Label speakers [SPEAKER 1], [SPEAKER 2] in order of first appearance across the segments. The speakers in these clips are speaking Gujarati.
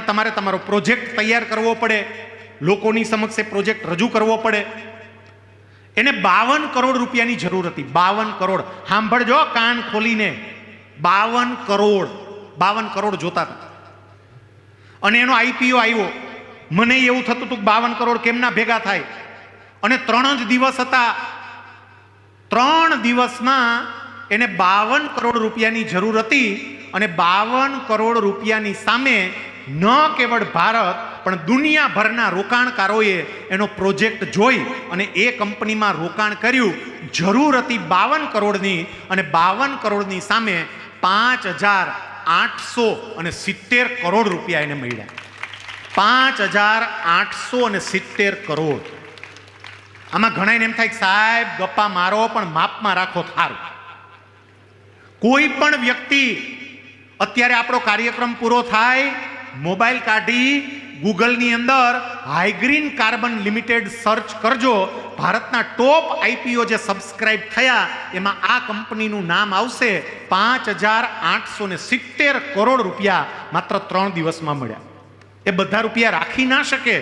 [SPEAKER 1] તમારે તમારો પ્રોજેક્ટ તૈયાર કરવો પડે, લોકોની સમક્ષે પ્રોજેક્ટ રજૂ કરવો પડે. એને બાવન કરોડ રૂપિયાની જરૂર હતી, બાવન કરોડ. સાંભળજો કાન ખોલીને. બાવન કરોડ બાવન કરોડ જોતા હતા. અને એનો આઈપીઓ આવ્યો. મને એવું થતું હતું કે બાવન કરોડ કેમના ભેગા થાય? અને ત્રણ જ દિવસ હતા. ત્રણ દિવસમાં એને બાવન કરોડ રૂપિયાની જરૂર હતી અને બાવન કરોડ રૂપિયાની સામે ન કેવળ ભારત, પણ દુનિયાભરના રોકાણકારોએ એનો પ્રોજેક્ટ જોઈ અને એ કંપનીમાં રોકાણ કર્યું. જરૂર હતી બાવન કરોડની અને બાવન કરોડની સામે પાંચ હજાર આઠસો અને સિત્તેર કરોડ રૂપિયા એને મળ્યા. પાંચ હજાર આઠસો અને સિત્તેર કરોડ. આમાં ઘણા એમ થાય સાહેબ, ગપ્પા મારો, પણ માપમાં રાખો થારું. કોઈ પણ વ્યક્તિ, અત્યારે આપણો કાર્યક્રમ પૂરો થાય મોબાઈલ કાઢી ગૂગલની અંદર હાઈગ્રીન કાર્બન લિમિટેડ સર્ચ કરજો. ભારતના ટોપ આઈપીઓ જે સબસ્ક્રાઇબ થયા, એમાં આ કંપનીનું નામ આવશે. પાંચ હજાર આઠસો ને સિત્તેર કરોડ રૂપિયા માત્ર ત્રણ દિવસમાં મળ્યા. એ બધા રૂપિયા રાખી ના શકે.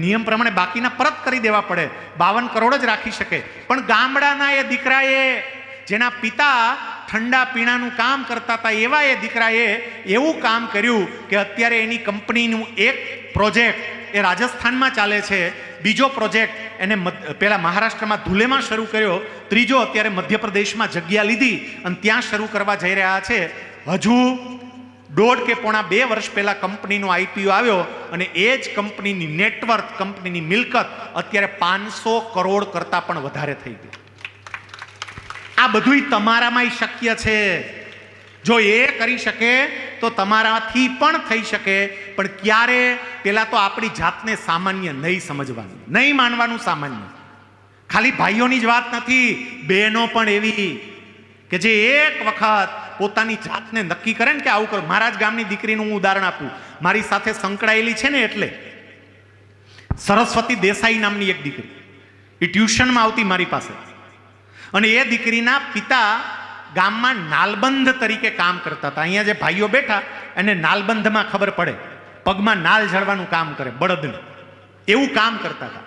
[SPEAKER 1] નિયમ પ્રમાણે બાકીના પરત કરી દેવા પડે. બાવન કરોડ જ રાખી શકે. પણ ગામડાના એ દીકરાએ, જેના પિતા ઠંડા પીણાનું કામ કરતા હતા એવા એ દીકરાએ એવું કામ કર્યું કે અત્યારે એની કંપનીનું એક પ્રોજેક્ટ એ રાજસ્થાનમાં ચાલે છે, બીજો પ્રોજેક્ટ એને પેલા મહારાષ્ટ્રમાં ધુલેમાં શરૂ કર્યો, ત્રીજો અત્યારે મધ્યપ્રદેશમાં જગ્યા લીધી અને ત્યાં શરૂ કરવા જઈ રહ્યા છે. હજુ દોઢ કે પોણા બે વર્ષ પહેલાં કંપનીનો આઈપીઓ આવ્યો અને એ જ કંપનીની નેટવર્ક, કંપનીની મિલકત અત્યારે પાંચસો કરોડ કરતાં પણ વધારે થઈ ગઈ. આ બધુંય તમારામાંય શક્ય છે. જો એ કરી શકે, તો તમારાથી પણ થઈ શકે. પણ ક્યારે? પેલા તો આપણી જાતને સામાન્ય નહીં સમજવાનું. નહીં માનવાનું સામાન્ય. ખાલી ભાઈઓની જ વાત નથી, બહેનો પણ એવી કે જે એક વખત પોતાની જાતને નક્કી કરે ને કે આવું કરો. મારા જ ગામની દીકરીનું હું ઉદાહરણ આપું. મારી સાથે સંકળાયેલી છે ને એટલે. સરસ્વતી દેસાઈ નામની એક દીકરી. એ ટ્યુશનમાં આવતી મારી પાસે. અને એ દીકરીના પિતા ગામમાં નાલબંધ તરીકે કામ કરતા હતા. અહીંયા જે ભાઈઓ બેઠા, એને નાલબંધમાં ખબર પડે. પગમાં નાલ જળવાનું કામ કરે, બળદને. એવું કામ કરતા હતા.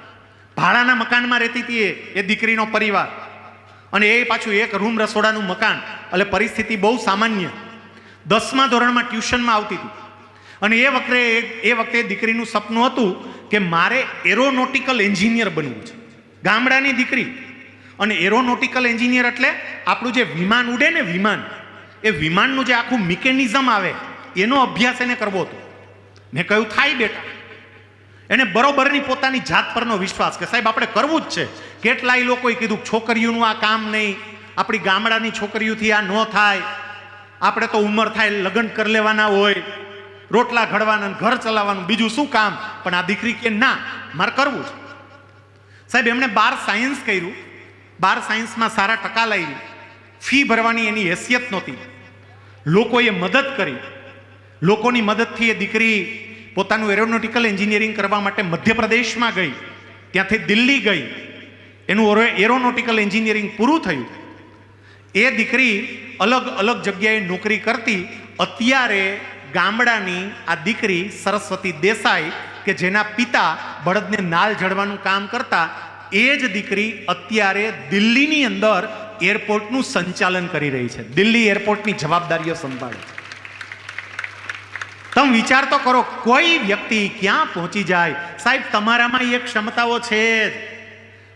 [SPEAKER 1] ભાડાના મકાનમાં રહેતી હતી એ દીકરીનો પરિવાર. અને એ પાછું એક રૂમ રસોડાનું મકાન. એટલે પરિસ્થિતિ બહુ સામાન્ય. દસમા ધોરણમાં ટ્યુશનમાં આવતી હતી. અને એ વખતે એ વખતે દીકરીનું સપનું હતું કે મારે એરોનોટિકલ એન્જિનિયર બનવું છે. ગામડાની દીકરી. અને એરોનોટિકલ એન્જિનિયર એટલે આપણું જે વિમાન ઉડે ને વિમાન, એ વિમાનનું જે આખું મિકેનિઝમ આવે, એનો અભ્યાસ એને કરવો હતો. મેં કહ્યું, થાય બેટા. એને બરોબરની પોતાની જાત પરનો વિશ્વાસ કે, સાહેબ, આપણે કરવું જ છે. કેટલાય લોકોએ કીધું, છોકરીઓનું આ કામ નહીં, આપણી ગામડાની છોકરીઓથી આ ન થાય, આપણે તો ઉંમર થાય, લગ્ન કરી લેવાના હોય, રોટલા ઘડવાના, ઘર ચલાવવાનું, બીજું શું કામ? પણ આ દીકરી કે, ના, મારે કરવું છે. સાહેબ, એમણે બાર સાયન્સ કર્યું બાર સાયન્સમાં સારા ટકા લાવી ફી ભરવાની એની હેસિયત નહોતી. લોકોએ મદદ કરી. લોકોની મદદથી એ દીકરી પોતાનું એરોનોટિકલ એન્જિનિયરિંગ કરવા માટે મધ્યપ્રદેશમાં ગઈ. ત્યાંથી દિલ્હી ગઈ. એનું એરોનોટિકલ એન્જિનિયરિંગ પૂરું થયું. એ દીકરી અલગ અલગ જગ્યાએ નોકરી કરતી. અત્યારે ગામડાની આ દીકરી સરસ્વતી દેસાઈ કે જેના પિતા બળદને નાલ જડવાનું કામ કરતા એ જ દીકરી અત્યારે દિલ્હીની અંદર એરપોર્ટનું સંચાલન કરી રહી છે. દિલ્હી એરપોર્ટની જવાબદારીઓ સંભાળે. તમે વિચાર તો કરો, કોઈ વ્યક્તિ ક્યાં પહોંચી જાય? સાહેબ, તમારામાં એક ક્ષમતાઓ છે જ.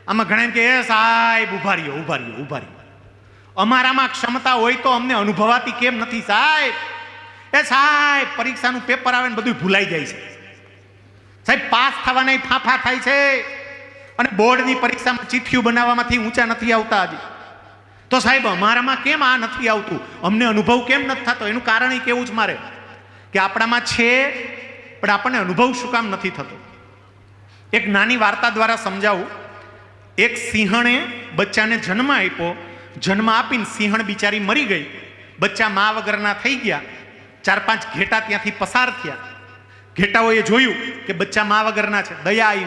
[SPEAKER 1] આમાં ઘણા કે, એ સાહેબ ઊભા રહ્યો ઊભા રહ્યો ઊભા રહ્યો. અમારામાં ક્ષમતા હોય તો અમને અનુભવાતી કેમ નથી, સાહેબ? એ સાહેબ, પરીક્ષાનું પેપર આવે ને બધું ભૂલાઈ જાય છે. સાહેબ, પાસ થવાના ફાંફા થાય છે. અને બોર્ડની પરીક્ષામાં ચિઠ્ઠીઓ બનાવવામાંથી ઊંચા નથી આવતા હજી તો સાહેબ, અમારામાં કેમ આ નથી આવતું? અમને અનુભવ કેમ નથી થતો? એનું કારણ એ કેવું જ મારે? કે આપણામાં છે, પણ આપણને અનુભવ શું કામ નથી થતો? એક નાની વાર્તા દ્વારા સમજાવું. એક સિંહણે બચ્ચાને જન્મ આપ્યો. જન્મ આપીને સિંહણ બિચારી મરી ગઈ. બચ્ચા મા વગરના થઈ ગયા. ચાર પાંચ ઘેટા ત્યાંથી પસાર થયા. ઘેટાઓએ જોયું કે બચ્ચા મા વગરના છે. દયા આવી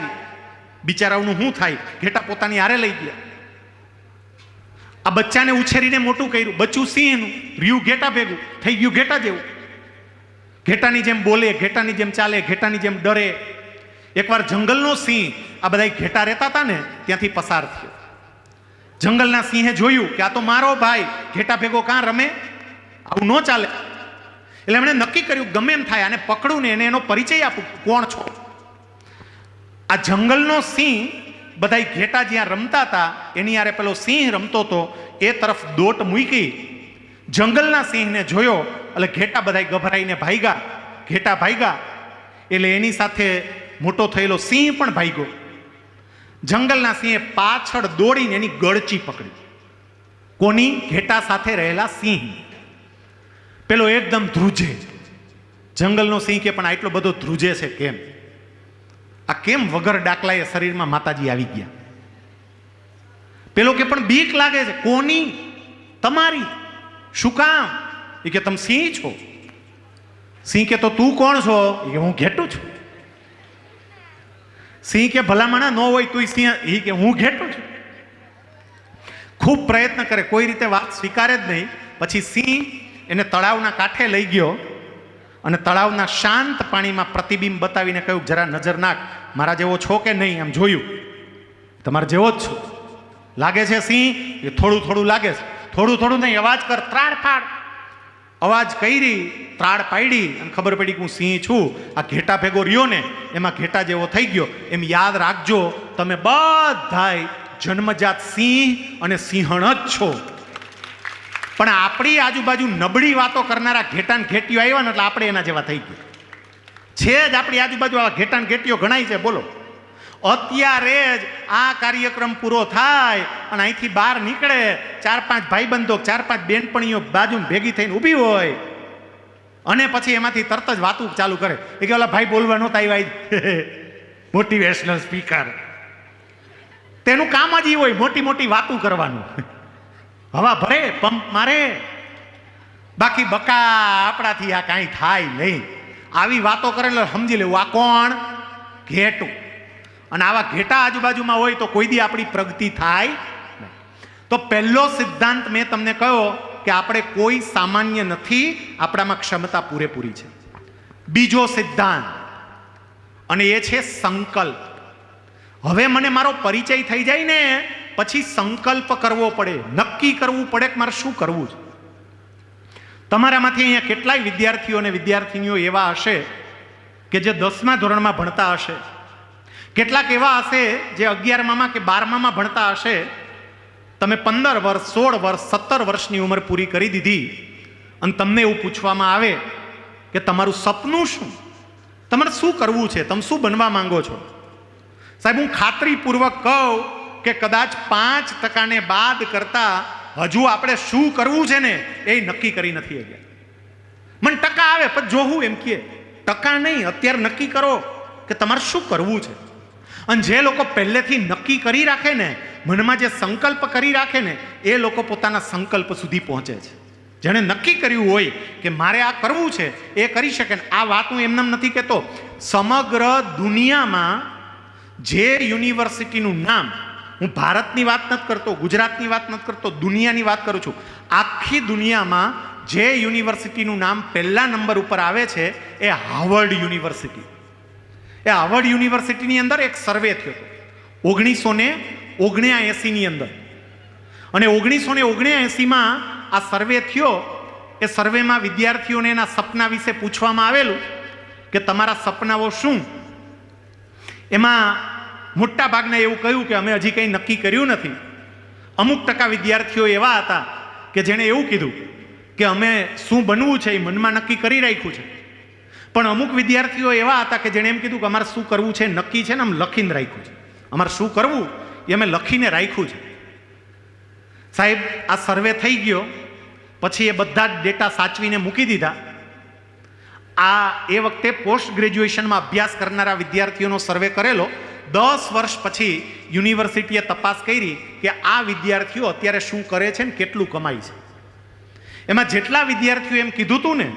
[SPEAKER 1] બિચારાઓનું શું થાય? ઘેટા પોતાની હારે લઈ ગયા. આ બચ્ચાને ઉછેરીને મોટું કર્યું. બચ્ચું સિંહનું. રિયું ઘેટા ભેગું. થઈ ગયું ઘેટા જેવું. ઘેટાની જેમ બોલે, ઘેટાની જેમ ચાલે, ઘેટાની જેમ ડરે. એકવાર જંગલનો સિંહ આ બધા ઘેટા રહેતા હતા ને, ત્યાંથી પસાર થયો. જંગલના સિંહે જોયું કે આ તો મારો ભાઈ, ઘેટા ભેગો કાં રમે? આવું ન ચાલે. એટલે એમણે નક્કી કર્યું, ગમે એમ થાય, આને પકડું ને એને એનો પરિચય આપું. કોણ છો? આ જંગલનો સિંહ બધા ઘેટા જ્યાં રમતા હતા, એની યારે પેલો સિંહ રમતો હતો, એ તરફ દોટ મૂકી જંગલના સિંહને જોયો, એટલે ઘેટા બધા ગભરાઈને ભાઈગા, ઘેટા ભાઈગા, એટલે એની સાથે મોટો થયેલો સિંહ પણ ભાઈગો. જંગલના સિંહે પાછળ દોડીને એની ગળચી પકડી. કોની? ઘેટા સાથે રહેલા સિંહ. પેલો એકદમ ધ્રુજે. જંગલનો સિંહ કે, પણ આટલો બધો ધ્રુજે છે કેમ? આ કેમ વગર ડાકલાએ શરીરમાં માતાજી આવી ગયા? પેલો કે, પણ બીક લાગે છે. કોની? તમારી. શું કામ? એ કે, તમે સિંહ છો. સિંહ કે, તો તું કોણ છો? એ હું ઘેટું છું. સિંહ કે, ભલામણા ન હોય તું સિંહ. એ કે, હું ઘેટું છું. ખૂબ પ્રયત્ન કરે, કોઈ રીતે વાત સ્વીકારે જ નહીં. પછી સિંહ એને તળાવના કાંઠે લઈ ગયો. અને તળાવના શાંત પાણીમાં પ્રતિબિંબ બતાવીને કહ્યું, જરા નજર નાખ, મારા જેવો છો કે નહીં? એમ જોયું. તમારે જેવો જ છો. લાગે છે સિંહ? એ થોડું થોડું લાગે છે. થોડું થોડું નહીં, અવાજ કર ત્રાડ ફાડ. અવાજ કરી ત્રાડ પાડી. અને ખબર પડી કે હું સિંહ છું. આ ઘેટા ભેગો રહ્યો ને, એમાં ઘેટા જેવો થઈ ગયો. એમ યાદ રાખજો, તમે બધાય જન્મજાત સિંહ અને સિંહણ જ છો. પણ આપણી આજુબાજુ નબળી વાતો કરનારા ઘેટાન ઘેટીઓ આવ્યા ને એટલે આપણે એના જેવા થઈ ગયા. છે જ આપણી આજુબાજુ આવા ઘેટાન ઘેટીઓ ઘણાય છે, બોલો. અત્યારે જ આ કાર્યક્રમ પૂરો થાય અને અહીંથી બહાર નીકળે, ચાર પાંચ ભાઈબંધો, ચાર પાંચ બેનપણીઓ બાજુ ભેગી થઈને ઊભી હોય અને પછી એમાંથી તરત જ વાતું ચાલુ કરે. એ કે, ઓલા ભાઈ બોલવા નહોતા આવ્યા મોટિવેશનલ સ્પીકર. તેનું કામ જ એ હોય, મોટી મોટી વાતું કરવાનું. હવા ભરે, પંપ મારે. બાકી બકા આપણાથી આ કાંઈ થાય નહીં. આવી વાતો કરે એટલે સમજી લેવું, આ કોણ? ઘેટું. અને આવા ઘેટા આજુબાજુમાં હોય તો કોઈ દી આપણી પ્રગતિ થાય તો પહેલો સિદ્ધાંત મેં તમને કહ્યો કે આપણે કોઈ સામાન્ય નથી, આપણામાં ક્ષમતા પૂરેપૂરી છે. બીજો સિદ્ધાંત, અને એ છે સંકલ્પ. હવે મને મારો પરિચય થઈ જાય ને પછી સંકલ્પ કરવો પડે, નક્કી કરવું પડે કે મારે શું કરવું છે? તમારામાંથી અહીંયા કેટલાય વિદ્યાર્થીઓ અને વિદ્યાર્થીનીઓ એવા હશે કે જે દસમા ધોરણમાં ભણતા હશે. કેટલાક એવા હશે જે અગિયારમામાં કે બારમામાં ભણતા હશે. તમે પંદર વર્ષ, સોળ વર્ષ, સત્તર વર્ષની ઉંમર પૂરી કરી દીધી અને તમને એવું પૂછવામાં આવે કે તમારું સપનું શું? તમારે શું કરવું છે? તમે શું બનવા માંગો છો? સાહેબ, હું ખાતરીપૂર્વક કહું કે કદાચ પાંચ ટકાને બાદ કરતા હજુ આપણે શું કરવું છે ને, એ નક્કી કરી નથી હજી મને ટકા આવે, પણ જોવું એમ કહે, ટકા નહીં, અત્યારે નક્કી કરો કે તમારે શું કરવું છે. અને જે લોકો પહેલેથી નક્કી કરી રાખે ને, મનમાં જે સંકલ્પ કરી રાખે ને, એ લોકો પોતાના સંકલ્પ સુધી પહોંચે છે. જેણે નક્કી કર્યું હોય કે મારે આ કરવું છે, એ કરી શકે ને. આ વાત હું એમનેમ નથી કહેતો. સમગ્ર દુનિયામાં જે યુનિવર્સિટીનું નામ હું ભારતની વાત નથી કરતો, ગુજરાતની વાત નથી કરતો, દુનિયાની વાત કરું છું. આખી દુનિયામાં જે યુનિવર્સિટીનું નામ પહેલા નંબર ઉપર આવે છે, એ હાવર્ડ યુનિવર્સિટી. એ હાવર્ડ યુનિવર્સિટીની અંદર એક સર્વે થયો હતો. ઓગણીસો ને ઓગણ્યા એંસીની અંદર. અને ઓગણીસો ને ઓગણ્યા એંસીમાં આ સર્વે થયો, એ સર્વેમાં વિદ્યાર્થીઓને એના સપના વિશે પૂછવામાં આવેલું કે તમારા સપનાઓ શું? એમાં મોટા ભાગને એવું કહ્યું કે અમે હજી કંઈ નક્કી કર્યું નથી. અમુક ટકા વિદ્યાર્થીઓ એવા હતા કે જેણે એવું કીધું કે અમે શું બનવું છે એ મનમાં નક્કી કરી રાખ્યું છે. પણ અમુક વિદ્યાર્થીઓ એવા હતા કે જેણે એમ કીધું કે અમારે શું કરવું છે નક્કી છે ને આમ લખીને રાખ્યું છે. અમારે શું કરવું એ અમે લખીને રાખ્યું છે. સાહેબ, આ સર્વે થઈ ગયો, પછી એ બધા જ ડેટા સાચવીને મૂકી દીધા. આ એ વખતે પોસ્ટ ગ્રેજ્યુએશનમાં અભ્યાસ કરનારા વિદ્યાર્થીઓનો સર્વે કરેલો. દસ વર્ષ પછી યુનિવર્સિટીએ તપાસ કરી કે આ વિદ્યાર્થીઓ અત્યારે શું કરે છે ને કેટલું કમાય છે. એમાં જેટલા વિદ્યાર્થીઓ એમ કીધું હતું ને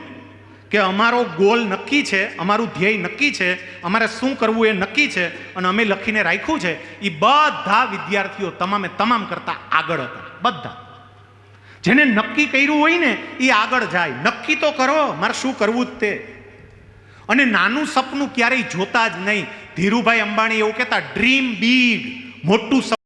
[SPEAKER 1] કે અમારો ગોલ નક્કી છે, અમારું ધ્યેય નક્કી છે, અમારે શું કરવું એ નક્કી છે અને અમે લખીને રાખ્યું છે એ બધા વિદ્યાર્થીઓ તમામે તમામ કરતા આગળ હતા, બધા. જેને નક્કી કર્યું હોય ને એ આગળ જાય. નક્કી તો કરો, મારે શું કરવું જ તે? અને નાનું સપનું ક્યારેય જોતા જ નહીં. ધીરુભાઈ અંબાણી એવું કહેતા ડ્રીમ બીગ મોટું